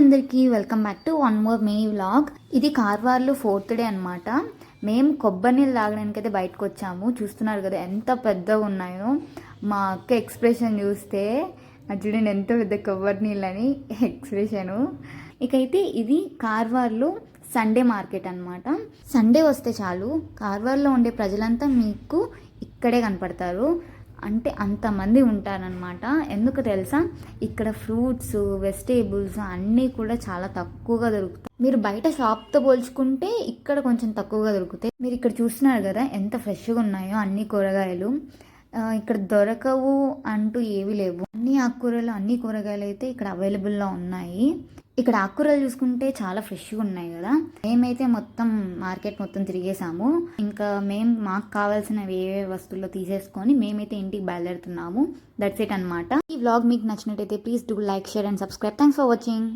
అందరికీ welcome back to one more mini vlog. ఇది కార్వార్లో ఫోర్త్ డే అనమాట మేము కొబ్బరి నీళ్ళు తాగడానికి అయితే బయటకు వచ్చాము. చూస్తున్నారు కదా ఎంత పెద్దగా ఉన్నాయో. మా అక్క ఎక్స్ప్రెషన్ చూస్తే చూడండి ఎంత పెద్ద కొబ్బరి నీళ్ళు అని ఎక్స్ప్రెషను. ఇకైతే ఇది కార్వార్లో సండే మార్కెట్ అన్నమాట. సండే వస్తే చాలు. కార్వార్లో ఉండే ప్రజలంతా మీకు ఇక్కడే కనపడతారు. అంటే అంతమంది ఉంటారనమాట ఎందుకు తెలుసా? ఇక్కడ ఫ్రూట్స్ వెజిటేబుల్స్ అన్నీ కూడా చాలా తక్కువగా దొరుకుతాయి. మీరు బయట షాప్తో పోల్చుకుంటే ఇక్కడ కొంచెం తక్కువగా దొరుకుతాయి. మీరు ఇక్కడ చూస్తున్నారు కదా ఎంత ఫ్రెష్గా ఉన్నాయో అన్ని కూరగాయలు. ఇక్కడ దొరకవు అంటూ ఏవి లేవు. అన్ని ఆకుకూరలు అన్ని కూరగాయలు అయితే ఇక్కడ అవైలబుల్లో ఉన్నాయి. ఇక్కడ ఆకుకూరలు చూసుకుంటే చాలా ఫ్రెష్గా ఉన్నాయి కదా. మేమైతే మొత్తం మార్కెట్ మొత్తం తిరిగేసాము ఇంకా మేము మాకు కావాల్సినవి ఏ వస్తువుల్లో తీసేసుకొని మేమైతే ఇంటికి బయలుదేరుతున్నాము. దట్స్ ఇట్ అన్నమాట. ఈ వ్లాగ్ మీకు నచ్చినట్టయితే please do like share and subscribe thanks for watching